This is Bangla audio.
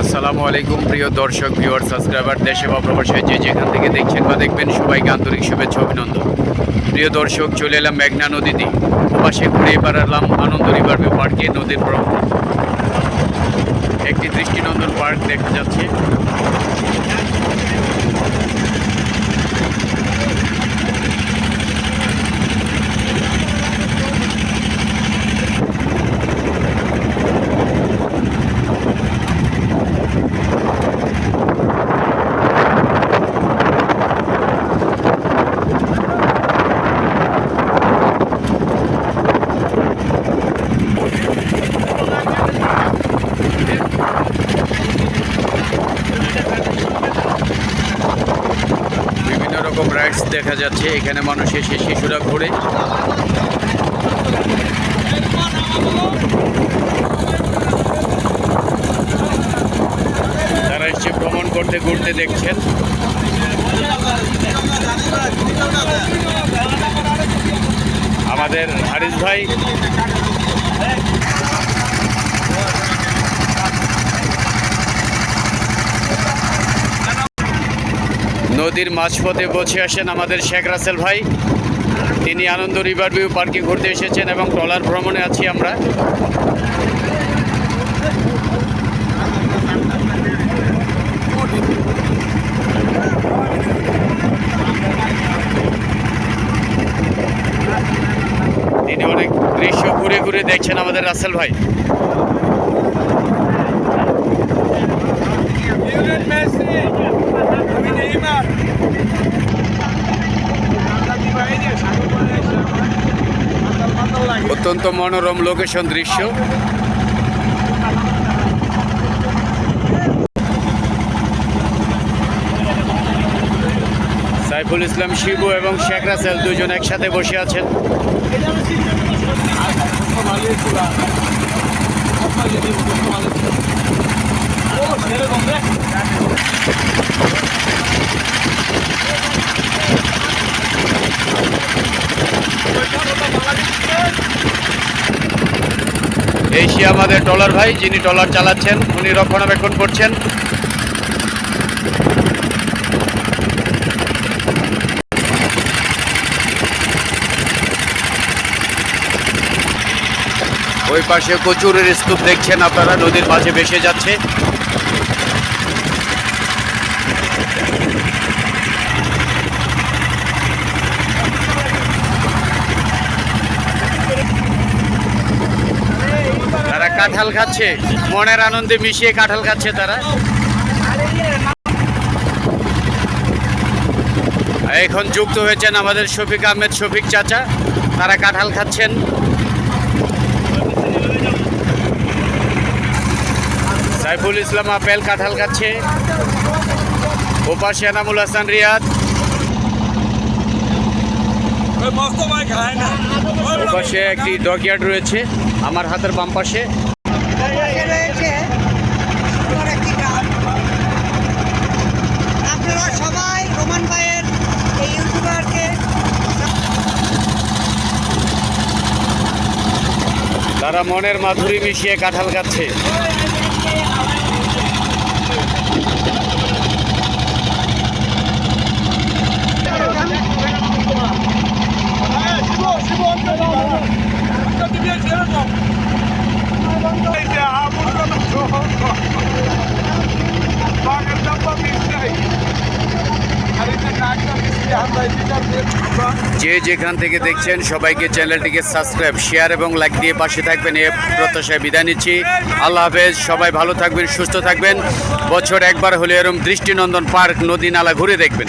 আসসালামু আলাইকুম, প্রিয় দর্শক ভিউয়ার সাবস্ক্রাইবার দেশে বা প্রবাসে যে যেখান থেকে দেখছেন বা দেখবেন, সবাইকে আন্তরিক শুভেচ্ছা অভিনন্দন। প্রিয় দর্শক, চলে এলাম মেঘনা নদীতে। ওপাশে ঘুরে বেড়ালাম আনন্দ রিভার পার্কে, নদীর একটি দৃষ্টিনন্দন পার্ক দেখা যাচ্ছে। দেখা যাচ্ছে, এখানে মানুষ এসে শিশুরা ঘুরে। তারা এসে ভ্রমণ করতে ঘুরতে দেখছেন। আমাদের হারিস ভাই। নদীর মাঝপথে বসে আসেন আমাদের শেখ রাসেল ভাই। তিনি আনন্দ রিভার ভিউ পার্কে ঘুরতে এসেছেন এবং ট্রলার ভ্রমণে আছি আমরা। তিনি অনেক দৃশ্য ঘুরে ঘুরে দেখছেন আমাদের রাসেল ভাই। লিওনেল মেসি আমি নেইমার অত্যন্ত মনোরম লোকেশন দৃশ্য। সাইফুল ইসলাম শিবু এবং শেখ রাসেল দুজন একসাথে বসে আছেন। এই সে আমাদের ডলার ভাই, যিনি ডলার চালাচ্ছেন, উনি রক্ষণাবেক্ষণ করছেন। ওই পাশে কচুরের স্তূপ দেখছেন আপনারা, নদীর মাঝে ভেসে যাচ্ছে তারা কাঁঠাল খাচ্ছে। মনের আনন্দে মিশিয়ে কাঁঠাল খাচ্ছে তারা। এখন যুক্ত হয়েছেন আমাদের শফিক আহমেদ শফিক চাচা। তারা কাঁঠাল খাচ্ছেন। সাইফুল ইসলাম আপেল কাঁঠাল খাচ্ছে। ওপাশে এনামুল হাসান রিয়াদ। ওপাশে একটি ডকইয়ার্ড রয়েছে আমার হাতের বাম পাশে পাশে রয়েছে সুন্দর একটি গ্রাম আপনারা সবাই রোমান ভাইয়ের এই ইউটিউবারকে তারা মনের মাধুরী মিশিয়ে কাঁঠাল খাচ্ছে যে যেখান থেকে দেখছেন, সবাইকে চ্যানেলটিকে সাবস্ক্রাইব, শেয়ার এবং লাইক দিয়ে পাশে থাকবেন, এ প্রত্যাশায় বিদায় নিচ্ছি। আল্লাহ হাফেজ, সবাই ভালো থাকবেন, সুস্থ থাকবেন। বছর একবার হলে এরম দৃষ্টিনন্দন পার্ক, নদী, নালা ঘুরে দেখবেন।